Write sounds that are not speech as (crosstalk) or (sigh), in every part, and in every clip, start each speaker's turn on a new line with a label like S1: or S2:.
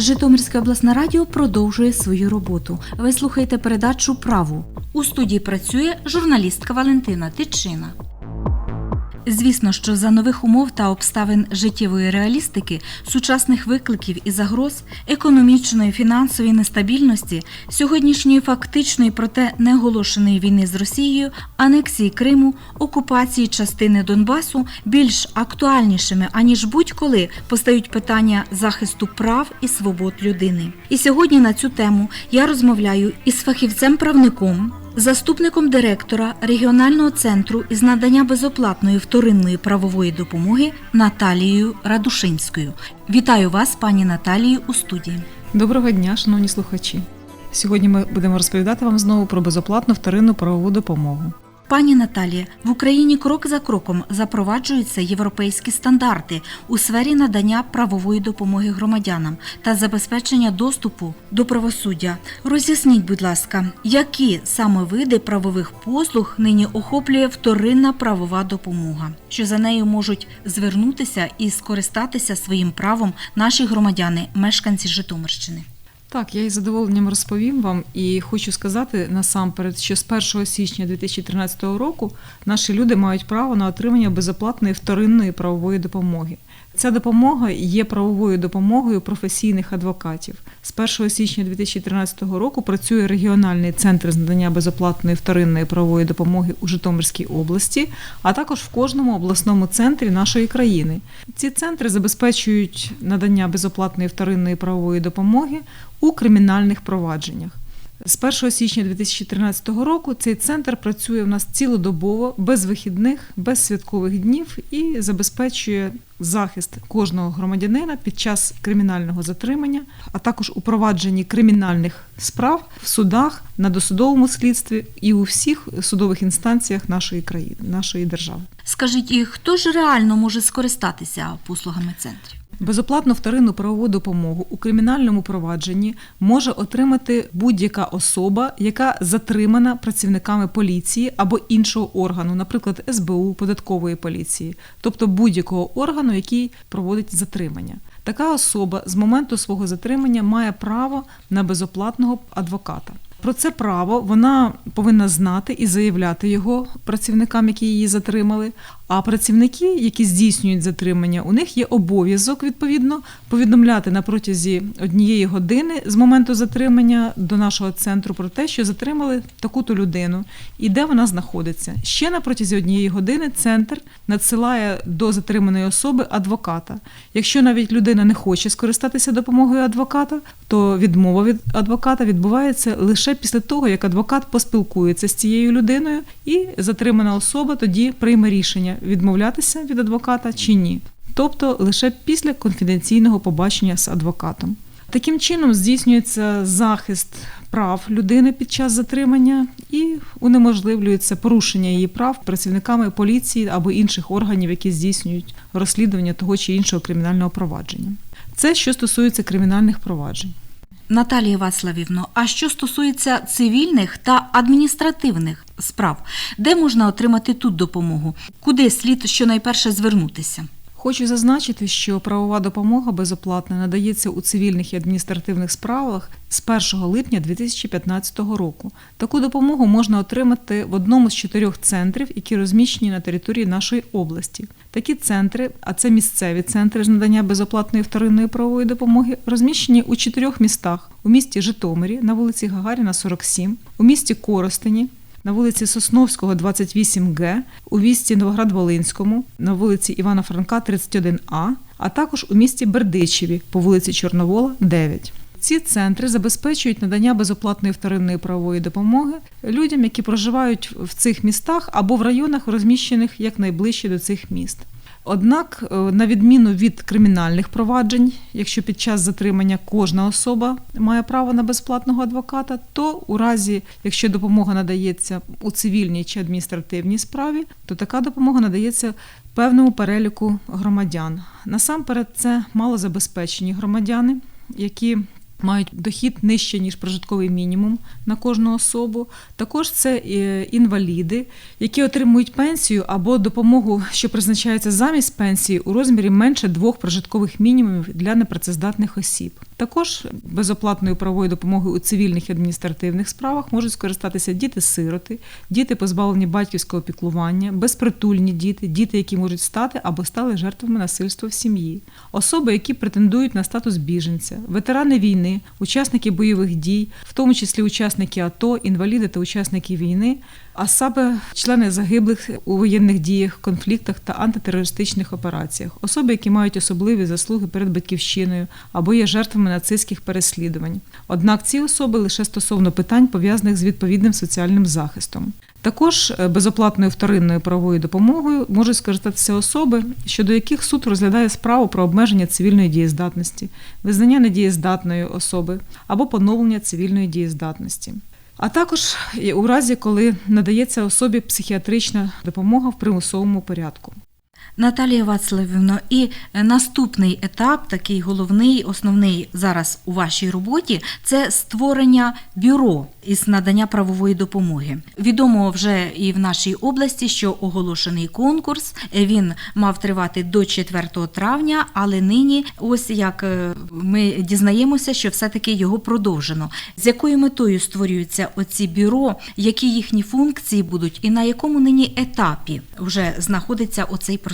S1: Житомирське обласне радіо продовжує свою роботу. Ви слухаєте передачу Право. У студії працює журналістка Валентина Тичина. Звісно, що за нових умов та обставин життєвої реалістики, сучасних викликів і загроз, економічної, фінансової нестабільності, сьогоднішньої фактичної, проте неоголошеної війни з Росією, анексії Криму, окупації частини Донбасу більш актуальнішими аніж будь-коли постають питання захисту прав і свобод людини. І сьогодні на цю тему я розмовляю із фахівцем-правником. Заступником директора регіонального центру із надання безоплатної вторинної правової допомоги Наталією Радушинською. Вітаю вас, пані Наталію, у студії.
S2: Доброго дня, шановні слухачі. Сьогодні ми будемо розповідати вам знову про безоплатну вторинну правову допомогу.
S1: Пані Наталія, в Україні крок за кроком запроваджуються європейські стандарти у сфері надання правової допомоги громадянам та забезпечення доступу до правосуддя. Роз'ясніть, будь ласка, які саме види правових послуг нині охоплює вторинна правова допомога, що за нею можуть звернутися і скористатися своїм правом наші громадяни, мешканці Житомирщини.
S2: Так, я із задоволенням розповім вам і хочу сказати насамперед, що з 1 січня 2013 року наші люди мають право на отримання безоплатної вторинної правової допомоги. Ця допомога є правовою допомогою професійних адвокатів. З 1 січня 2013 року працює регіональний центр з надання безоплатної вторинної правової допомоги у Житомирській області, а також в кожному обласному центрі нашої країни. Ці центри забезпечують надання безоплатної вторинної правової допомоги у кримінальних провадженнях. З 1 січня 2013 року цей центр працює у нас цілодобово, без вихідних, без святкових днів і забезпечує захист кожного громадянина під час кримінального затримання, а також у провадженні кримінальних справ в судах, на досудовому слідстві і у всіх судових інстанціях нашої країни, нашої держави.
S1: Скажіть, і хто ж реально може скористатися послугами центрів?
S2: Безоплатну вторинну правову допомогу у кримінальному провадженні може отримати будь-яка особа, яка затримана працівниками поліції або іншого органу, наприклад, СБУ, податкової поліції, тобто будь-якого органу, який проводить затримання. Така особа з моменту свого затримання має право на безоплатного адвоката. Про це право вона повинна знати і заявляти його працівникам, які її затримали. А працівники, які здійснюють затримання, у них є обов'язок відповідно повідомляти на протязі однієї години з моменту затримання до нашого центру про те, що затримали таку-то людину і де вона знаходиться. Ще на протязі однієї години центр надсилає до затриманої особи адвоката. Якщо навіть людина не хоче скористатися допомогою адвоката, то відмова від адвоката відбувається лише після того, як адвокат поспілкується з цією людиною, і затримана особа тоді прийме рішення відмовлятися від адвоката чи ні. Тобто лише після конфіденційного побачення з адвокатом. Таким чином здійснюється захист прав людини під час затримання і унеможливлюється порушення її прав працівниками поліції або інших органів, які здійснюють розслідування того чи іншого кримінального провадження. Це що стосується кримінальних проваджень.
S1: Наталія Вацлавівно, а що стосується цивільних та адміністративних справ, де можна отримати тут допомогу? Куди слід щонайперше звернутися?
S2: Хочу зазначити, що правова допомога безоплатна надається у цивільних і адміністративних справах з 1 липня 2015 року. Таку допомогу можна отримати в одному з чотирьох центрів, які розміщені на території нашої області. Такі центри, а це місцеві центри з надання безоплатної вторинної правової допомоги, розміщені у чотирьох містах: у місті Житомирі на вулиці Гагаріна, 47, у місті Коростені на вулиці Сосновського, 28Г, у місті Новоград-Волинському, на вулиці Івана Франка, 31А, а також у місті Бердичеві по вулиці Чорновола, 9. Ці центри забезпечують надання безоплатної вторинної правової допомоги людям, які проживають в цих містах або в районах, розміщених якнайближче до цих міст. Однак, е, на відміну від кримінальних проваджень, якщо під час затримання кожна особа має право на безплатного адвоката, то у разі, якщо допомога надається у цивільній чи адміністративній справі, то така допомога надається певному переліку громадян. Насамперед, це малозабезпечені громадяни, які мають дохід нижче ніж прожитковий мінімум на кожну особу. Також це е, інваліди, які отримують пенсію або допомогу, що призначається замість пенсії у розмірі менше двох прожиткових мінімумів для непрацездатних осіб. Також безоплатною правовою допомогою у цивільних і адміністративних справах можуть скористатися діти-сироти, діти позбавлені батьківського піклування, безпритульні діти, діти, які можуть стати або стали жертвами насильства в сім'ї, особи, які претендують на статус біженця, ветерани війни, учасники бойових дій, в тому числі учасники АТО, інваліди та учасники війни, а саме члени загиблих у воєнних діях, конфліктах та антитерористичних операціях, особи, які мають особливі заслуги перед батьківщиною або є жертвами нацистських переслідувань. Однак ці особи лише стосовно питань пов'язаних з відповідним соціальним захистом. Також е, безоплатною вторинною правовою допомогою можуть скористатися особи, щодо яких суд розглядає справу про обмеження цивільної дієздатності, визнання недієздатної особи або поновлення цивільної дієздатності. А також у разі, коли надається особі психіатрична допомога в примусовому порядку.
S1: Наталія Вацлавівно, і е, наступний етап, такий головний, основний зараз у вашій роботі, це створення бюро із надання правової допомоги. Відомо вже і в нашій області, що оголошений конкурс він мав тривати до 4 травня, але нині, ось як е, ми дізнаємося, що все-таки його продовжено. З якою метою створюються оці бюро, які їхні функції будуть, і на якому нині етапі вже знаходиться оцей процес?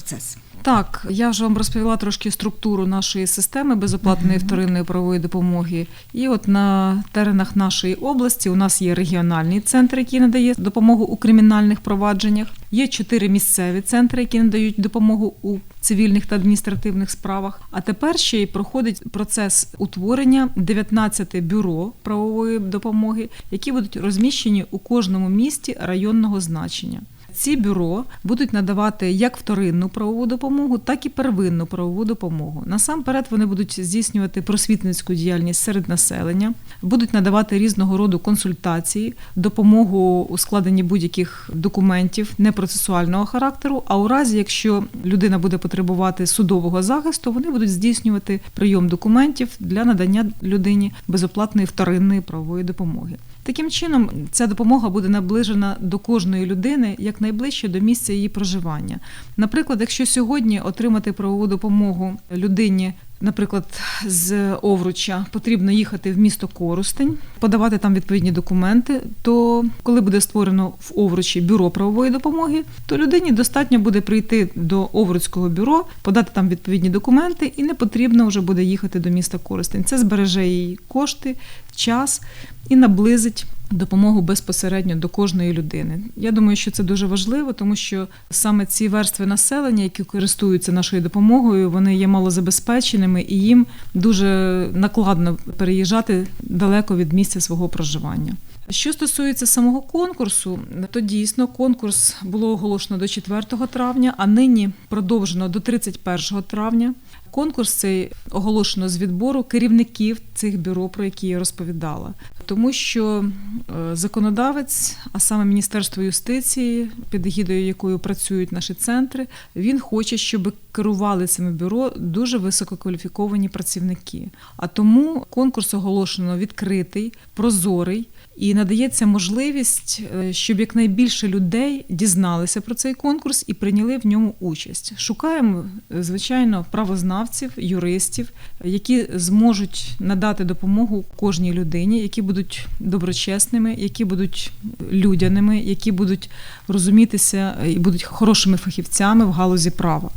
S2: Так, я вже вам розповіла трошки структуру нашої системи безоплатної вторинної правової допомоги. І от на теренах нашої області у нас є регіональний центр, який надає допомогу у кримінальних провадженнях. Є чотири місцеві центри, які надають допомогу у цивільних та адміністративних справах. А тепер ще й проходить процес утворення 19 бюро правової допомоги, які будуть розміщені у кожному місті районного значення. Ці бюро будуть надавати як вторинну правову допомогу, так і первинну правову допомогу. Насамперед вони будуть здійснювати просвітницьку діяльність серед населення, будуть надавати різного роду консультації, допомогу у складенні будь-яких документів непроцесуального характеру. А у разі, якщо людина буде потребувати судового захисту, вони будуть здійснювати прийом документів для надання людині безоплатної вторинної правової допомоги. Таким чином, ця допомога буде наближена до кожної людини якнайближче до місця її проживання. Наприклад, якщо сьогодні отримати правову допомогу людині. Наприклад, з Овруча потрібно їхати в місто Коростень, подавати там відповідні документи. То коли буде створено в Овручі бюро правової допомоги, то людині достатньо буде прийти до Овруцького бюро, подати там відповідні документи, і не потрібно вже буде їхати до міста Коростень. Це збереже їй кошти, час і наблизить допомогу безпосередньо до кожної людини. Я думаю, що це дуже важливо, тому що саме ці верстви населення, які користуються нашою допомогою, вони є малозабезпеченими і їм дуже накладно переїжджати далеко від місця свого проживання. Що стосується самого конкурсу, то дійсно конкурс було оголошено до 4 травня, а нині продовжено до 31 травня. Конкурс цей оголошено з відбору керівників цих бюро, про які я розповідала, тому що е, законодавець, а саме Міністерство юстиції, під егідою якою працюють наші центри, він хоче, щоб керували цими бюро дуже висококваліфіковані працівники. А тому конкурс оголошено відкритий, прозорий. І надається можливість, е, щоб якнайбільше людей дізналися про цей конкурс і прийняли в ньому участь. Шукаємо, е, звичайно, правознавців, юристів, які зможуть надати допомогу кожній людині, які будуть доброчесними, які будуть людяними, які будуть розумітися і будуть хорошими фахівцями в галузі права.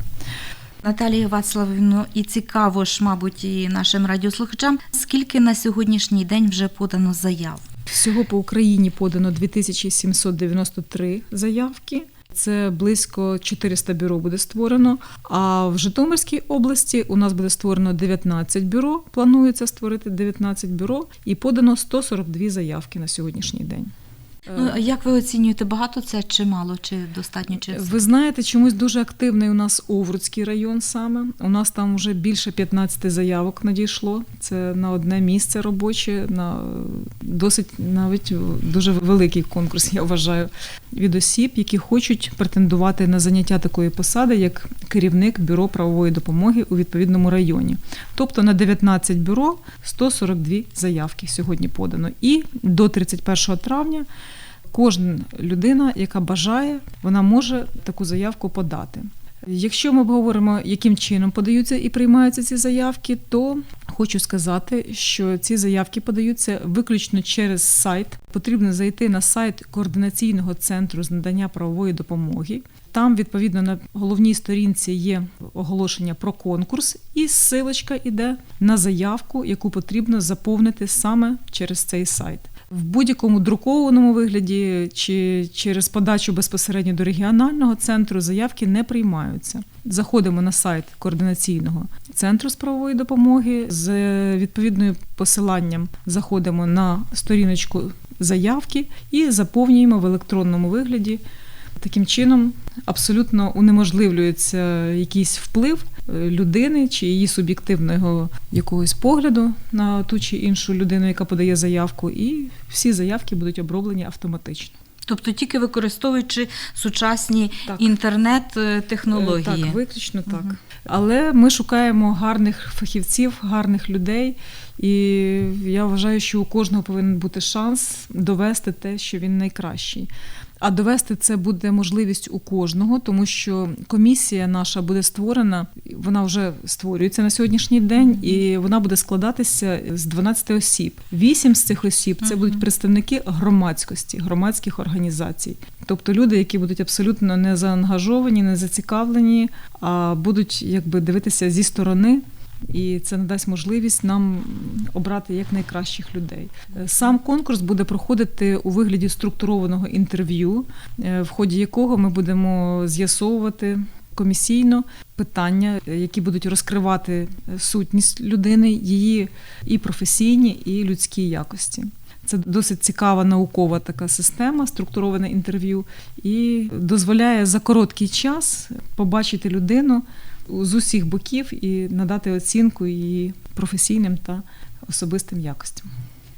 S1: Наталія Вацлавівно, і цікаво ж, мабуть, і нашим радіослухачам, скільки на сьогоднішній день вже подано заяв.
S2: Всього по Україні подано 2793 заявки. Це близько 400 бюро буде створено. А в Житомирській області у нас буде створено 19 бюро. Планується створити 19 бюро і подано 142 заявки на сьогоднішній день.
S1: Ну, а як ви оцінюєте, багато це чи мало, чи достатньо? Чи?
S2: Ви знаєте, чомусь дуже активний у нас Овруцький район саме. У нас там вже більше 15 заявок надійшло. Це на одне місце робоче, на е, досить навіть дуже великий конкурс, я вважаю, від осіб, які хочуть претендувати на заняття такої посади, як керівник бюро правової допомоги у відповідному районі. Тобто на 19 бюро 142 заявки сьогодні подано. І до 31 травня кожна людина, яка бажає, вона може таку заявку подати. Якщо ми говоримо, яким чином подаються і приймаються ці заявки, то хочу сказати, що ці заявки подаються виключно через сайт. Потрібно зайти на сайт координаційного центру з надання правової допомоги. Там, відповідно, на головній сторінці є оголошення про конкурс, і ссилочка йде на заявку, яку потрібно заповнити саме через цей сайт. В будь-якому друкованому вигляді чи через подачу безпосередньо до регіонального центру заявки не приймаються. Заходимо на сайт координаційного центру з правової допомоги з відповідним посиланням. Заходимо на сторіночку заявки і заповнюємо в електронному вигляді. Таким чином абсолютно унеможливлюється якийсь вплив е, людини чи її суб'єктивного якогось погляду на ту чи іншу людину, яка подає заявку, і всі заявки будуть оброблені автоматично.
S1: Тобто тільки використовуючи сучасні інтернет-технології.
S2: Е, Так, виключно так.
S1: Мгм.
S2: Але ми шукаємо гарних фахівців, гарних людей, і я вважаю, що у кожного повинен бути шанс довести те, що він найкращий. А довести це буде можливість у кожного, тому що комісія наша буде створена, вона вже створюється на сьогоднішній день, і вона буде складатися з 12 осіб. Вісім з цих осіб це будуть представники громадськості, громадських організацій, тобто люди, які будуть абсолютно не заангажовані, не зацікавлені, а будуть якби дивитися зі сторони. І це надасть можливість нам обрати як найкращих людей. Е, Сам конкурс буде проходити у вигляді структурованого інтерв'ю, е, в ході якого ми будемо з'ясовувати комісійно питання, е, які будуть розкривати сутність людини, її і професійні, і людські якості. Це досить цікава наукова така система, структуроване інтерв'ю, і дозволяє за короткий час побачити людину з усіх боків і надати оцінку її професійним та особистим якостям.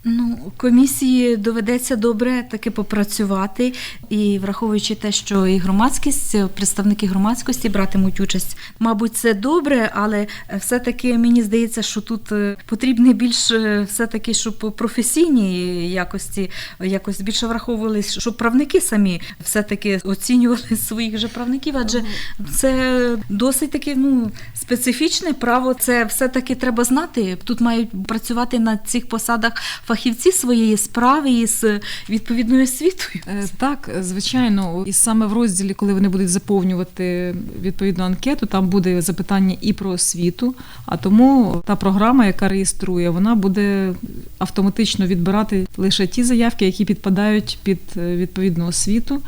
S1: Ну, комісії доведеться добре таки попрацювати, і враховуючи те, що і громадськість, представники громадськості братимуть участь, мабуть, це добре, але все-таки мені здається, що тут е, потрібно більш е, все-таки, щоб професійні якості якось більше враховували, щоб правники самі все-таки оцінювали (laughs) своїх же правників, адже це досить таки ну, специфічне право. Це все-таки треба знати. Тут мають працювати на цих посадах фахівці своєї справи із відповідною освітою.
S2: Е, Так, звичайно, і саме в розділі, коли вони будуть заповнювати відповідну анкету, там буде запитання і про освіту. А тому та програма, яка реєструє, вона буде автоматично відбирати лише ті заявки, які підпадають під е, відповідну освіту.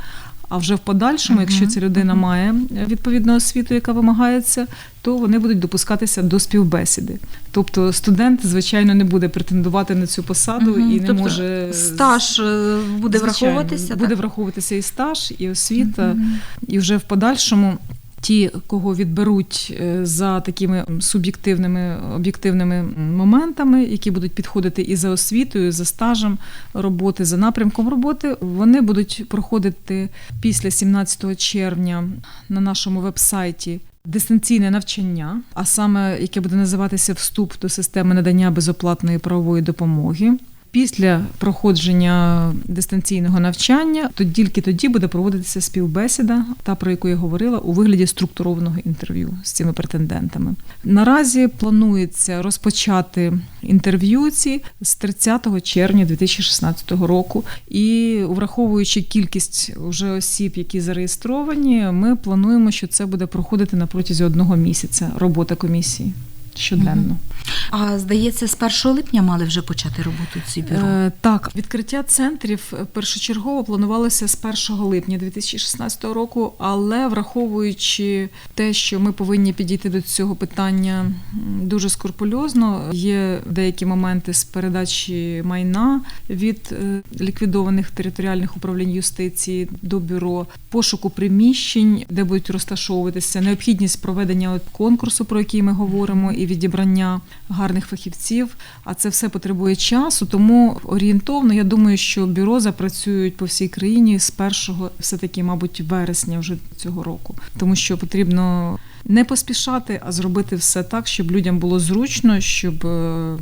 S2: А вже в подальшому, якщо ця людина має е, відповідну освіту, яка вимагається, то вони будуть допускатися до співбесіди. Тобто студент, звичайно, не буде претендувати на цю посаду і не
S1: Тобто
S2: може
S1: Стаж е, буде
S2: Звичайно,
S1: враховуватися.
S2: Буде
S1: так?
S2: враховуватися і стаж, і освіта, і вже в подальшому. Ті, кого відберуть е, за такими суб'єктивними об'єктивними моментами, які будуть підходити і за освітою, і за стажем роботи, за напрямком роботи, вони будуть проходити після 17 червня на нашому веб-сайті дистанційне навчання, а саме яке буде називатися вступ до системи надання безоплатної правової допомоги. Після проходження дистанційного навчання, то тільки тоді буде проводитися співбесіда, та про яку я говорила, у вигляді структурованого інтерв'ю з цими претендентами. Наразі планується розпочати інтерв'ю ці з 30 червня 2016 року. І враховуючи кількість уже осіб, які зареєстровані, ми плануємо, що це буде проходити на протязі одного місяця робота комісії щоденно.
S1: А здається, з 1 липня мали вже почати роботу ці бюро.
S2: Е, так, відкриття центрів е, першочергово планувалося з 1 липня 2016 року, але враховуючи те, що ми повинні підійти до цього питання дуже скрупульозно, є деякі моменти з передачі майна від е, ліквідованих територіальних управлінь юстиції до бюро, пошуку приміщень, де будуть розташовуватися, необхідність проведення конкурсу, про який ми говоримо, і відібрання гарних фахівців. А це все потребує часу, тому орієнтовно я думаю, що бюро запрацюють по всій країні з першого, все таки, мабуть, вересня вже цього року, тому що потрібно. Не поспішати, а зробити все так, щоб людям було зручно, щоб е,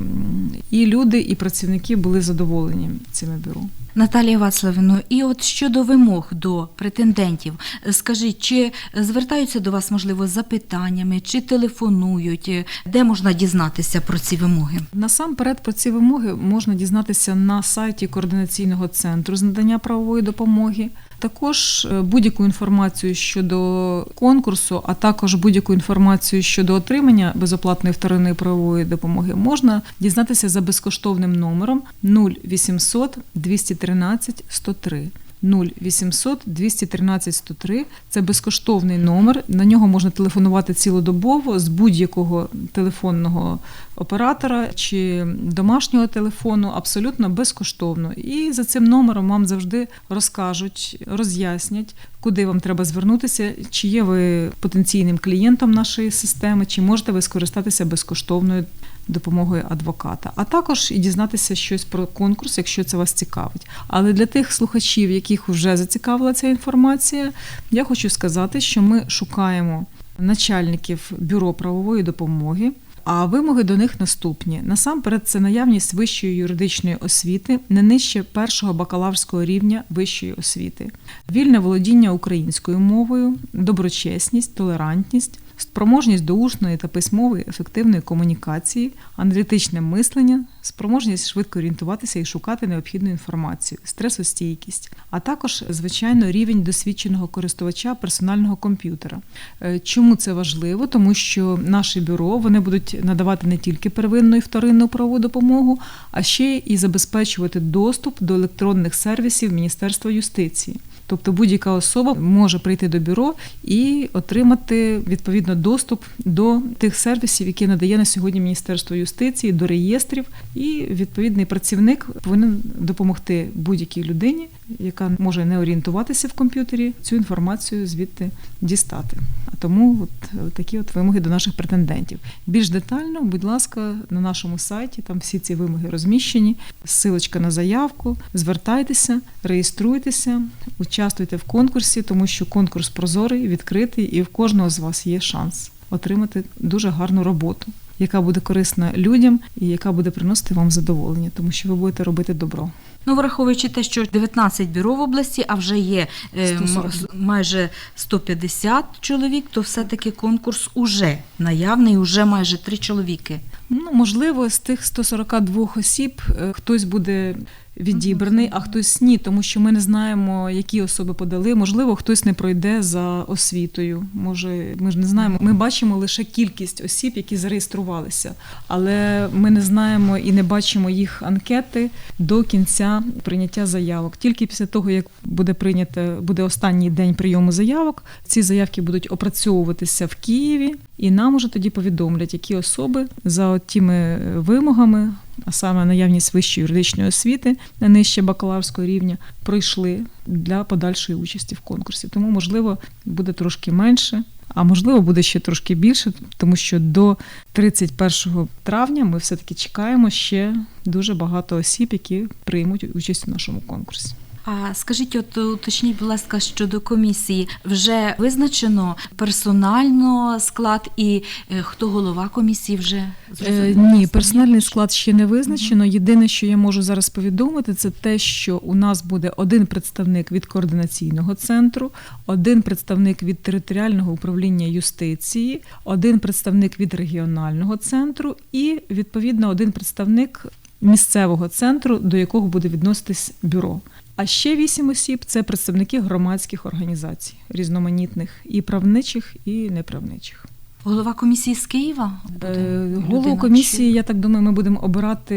S2: і люди, і працівники були задоволені цими бюро.
S1: Наталія Вацлавівно, і от щодо вимог до претендентів, скажіть, чи звертаються до вас, можливо, з запитаннями, чи телефонують, де можна дізнатися про ці вимоги?
S2: Насамперед про ці вимоги можна дізнатися на сайті координаційного центру з надання правової допомоги. Також е, будь-яку інформацію щодо конкурсу, а також будь-яку інформацію щодо отримання безоплатної вторинної правової допомоги можна дізнатися за безкоштовним номером 0800 213 103. 0800 213 103 – це безкоштовний номер. На нього можна телефонувати цілодобово з будь-якого телефонного оператора чи домашнього телефону, абсолютно безкоштовно. І за цим номером вам завжди розкажуть, роз'яснять, куди вам треба звернутися, чи є ви потенційним клієнтом нашої системи, чи можете ви скористатися безкоштовною допомогою адвоката, а також і дізнатися щось про конкурс, якщо це вас цікавить. Але для тих слухачів, яких вже зацікавила ця інформація, я хочу сказати, що ми шукаємо начальників бюро правової допомоги. А вимоги до них наступні: насамперед, це наявність вищої юридичної освіти, не нижче першого бакалаврського рівня вищої освіти, вільне володіння українською мовою, доброчесність, толерантність, спроможність до усної та письмової ефективної комунікації, аналітичне мислення, спроможність швидко орієнтуватися і шукати необхідну інформацію, стресостійкість, а також, звичайно, рівень досвідченого користувача персонального комп'ютера. Е, Чому це важливо? Тому що наше бюро вони будуть надавати не тільки первинну і вторинну правову допомогу, а ще і забезпечувати доступ до електронних сервісів Міністерства юстиції. Тобто будь-яка особа може прийти до бюро і отримати відповідно доступ до тих сервісів, які надає на сьогодні Міністерство юстиції, до реєстрів, і відповідний працівник повинен допомогти будь-якій людині, яка може не орієнтуватися в комп'ютері, цю інформацію звідти дістати. А тому от, такі от вимоги до наших претендентів. Більш детально, будь ласка, на нашому сайті там всі ці вимоги розміщені. Силочка на заявку. Звертайтеся, реєструйтеся, участвуйте в конкурсі, тому що конкурс прозорий, відкритий, і в кожного з вас є шанс отримати дуже гарну роботу, яка буде корисна людям і яка буде приносити вам задоволення, тому що ви будете робити добро.
S1: Ну, враховуючи те, що 19 бюро в області, а вже є е, м-
S2: 140.
S1: майже 150 чоловік, то все-таки конкурс уже наявний, уже майже три чоловіки.
S2: Ну, можливо, з тих 142 осіб е, хтось буде відібраний, а хтось ні, тому що ми не знаємо, які особи подали. Можливо, хтось не пройде за освітою. Може, ми ж не знаємо. Ми бачимо лише кількість осіб, які зареєструвалися, але ми не знаємо і не бачимо їх анкети до кінця прийняття заявок. Тільки після того, як буде прийнято, буде останній день прийому заявок, ці заявки будуть опрацьовуватися в Києві, і нам уже тоді повідомлять, які особи за тими вимогами, а саме наявність вищої юридичної освіти не нижче бакалаврського рівня, пройшли для подальшої участі в конкурсі. Тому, можливо, буде трошки менше. А можливо, буде ще трошки більше, тому що до 31 травня ми все-таки чекаємо ще дуже багато осіб, які приймуть участь у нашому конкурсі.
S1: А скажіть, от уточніть, будь ласка, щодо комісії, вже визначено персонально склад і е, хто голова комісії вже
S2: Е, ні, персональний склад ще не визначено. Єдине, що я можу зараз повідомити, це те, що у нас буде один представник від координаційного центру, один представник від територіального управління юстиції, один представник від регіонального центру і відповідно один представник місцевого центру, до якого буде відноситись бюро. А ще вісім осіб це представники громадських організацій, різноманітних і правничих, і неправничих.
S1: Голова комісії з Києва? буде
S2: Е,
S1: людина
S2: Голову комісії, я так думаю, ми будемо обирати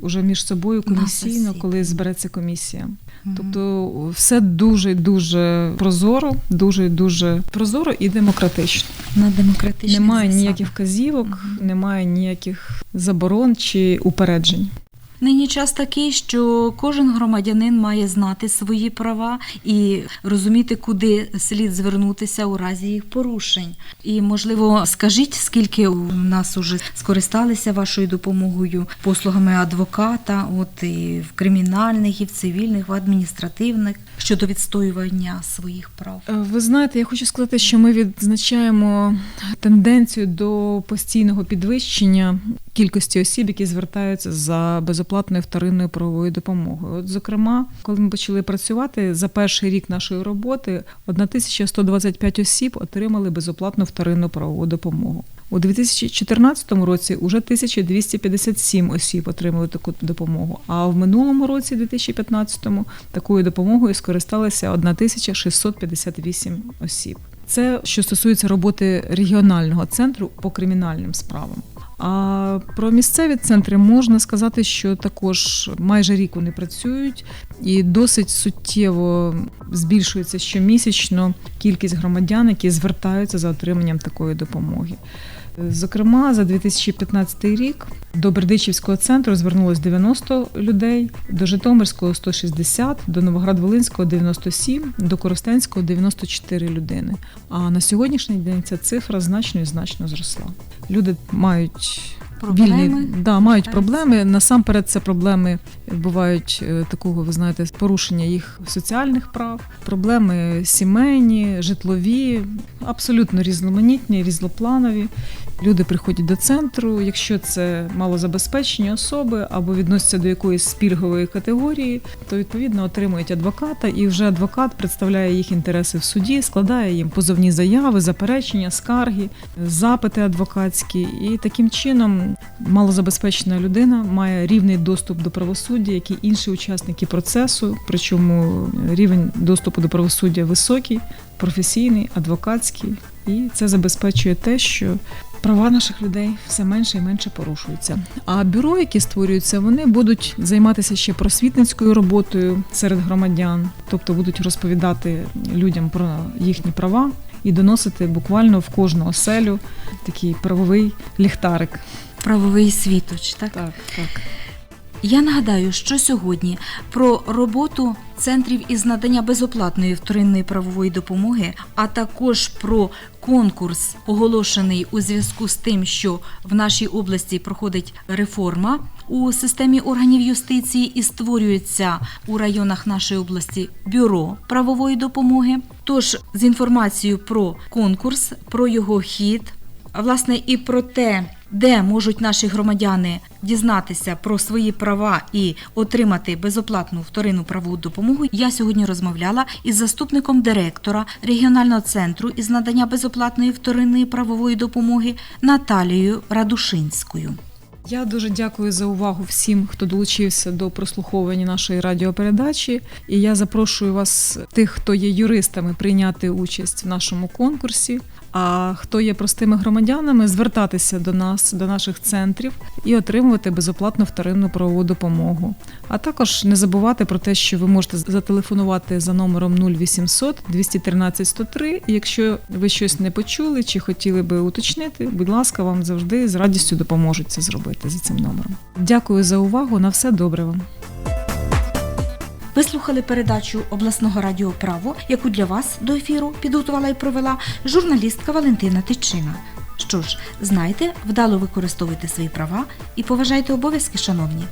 S2: уже між собою комісійно, коли збереться комісія.
S1: Мгм.
S2: Тобто все дуже дуже прозоро, дуже дуже прозоро і демократично.
S1: на демократичних
S2: Немає
S1: засадах.
S2: ніяких вказівок,
S1: Мгм.
S2: немає ніяких заборон чи упереджень.
S1: Нині час такий, що кожен громадянин має знати свої права і розуміти, куди слід звернутися у разі їх порушень. І, можливо, скажіть, скільки у нас уже скористалися вашою допомогою, послугами адвоката, от і в кримінальних, і в цивільних, в адміністративних щодо відстоювання своїх прав.
S2: Е, Ви знаєте, я хочу сказати, що ми відзначаємо тенденцію до постійного підвищення кількості осіб, які звертаються за безоплатною вторинною правовою допомогою. От, зокрема, коли ми почали працювати за перший рік нашої роботи, 1125 осіб отримали безоплатну вторинну правову допомогу. У 2014 році вже 1257 осіб отримали таку допомогу. А в минулому році, 2015, такою допомогою скористалися 1658 осіб. Це що стосується роботи регіонального центру по кримінальним справам. А про місцеві центри можна сказати, що також майже рік вони працюють, і досить суттєво збільшується щомісячно кількість громадян, які звертаються за отриманням такої допомоги. Зокрема, за 2015 рік до Бердичівського центру звернулось 90 людей, до Житомирського 160, до Новоград-Волинського 97, до Коростенського 94 людини. А на сьогоднішній день ця цифра значно і значно зросла. Люди мають
S1: Проблеми?
S2: вільні да, мають проблеми. Насамперед, це проблеми бувають е, такого, ви знаєте, порушення їх соціальних прав, проблеми сімейні, житлові, абсолютно різноманітні, різнопланові. Люди приходять до центру, якщо це малозабезпечені особи або відносяться до якоїсь спільгової категорії, то відповідно отримують адвоката, і вже адвокат представляє їх інтереси в суді, складає їм позовні заяви, заперечення, скарги, запити адвокатські, і таким чином малозабезпечена людина має рівний доступ до правосуддя, як і інші учасники процесу. Причому рівень доступу до правосуддя високий, професійний, адвокатський, і це забезпечує те, що права наших людей все менше і менше порушуються. А бюро, які створюються, вони будуть займатися ще просвітницькою роботою серед громадян, тобто будуть розповідати людям про їхні права і доносити буквально в кожну оселю такий правовий ліхтарик.
S1: Правовий світоч, так?
S2: Так, так.
S1: Я нагадаю, що сьогодні про роботу центрів із надання безоплатної вторинної правової допомоги, а також про конкурс, оголошений у зв'язку з тим, що в нашій області проходить реформа у системі органів юстиції і створюється у районах нашої області бюро правової допомоги. Тож з інформацією про конкурс, про його хід, власне і про те, де можуть наші громадяни дізнатися про свої права і отримати безоплатну вторинну правову допомогу, я сьогодні розмовляла із заступником директора регіонального центру із надання безоплатної вторинної правової допомоги Наталією Радушинською.
S2: Я дуже дякую за увагу всім, хто долучився до прослуховування нашої радіопередачі. І я запрошую вас, тих, хто є юристами, прийняти участь в нашому конкурсі. А хто є простими громадянами, звертатися до нас, до наших центрів і отримувати безоплатну вторинну правову допомогу. А також не забувати про те, що ви можете зателефонувати за номером 0800 213 103. І якщо ви щось не почули чи хотіли би уточнити, будь ласка, вам завжди з радістю допоможуть це зробити за цим номером. Дякую за увагу. На все добре вам.
S1: Ви слухали передачу обласного радіо Право, яку для вас до ефіру підготувала і провела журналістка Валентина Тичина. Що ж, знайте, вдало використовуйте свої права і поважайте обов'язки, шановні.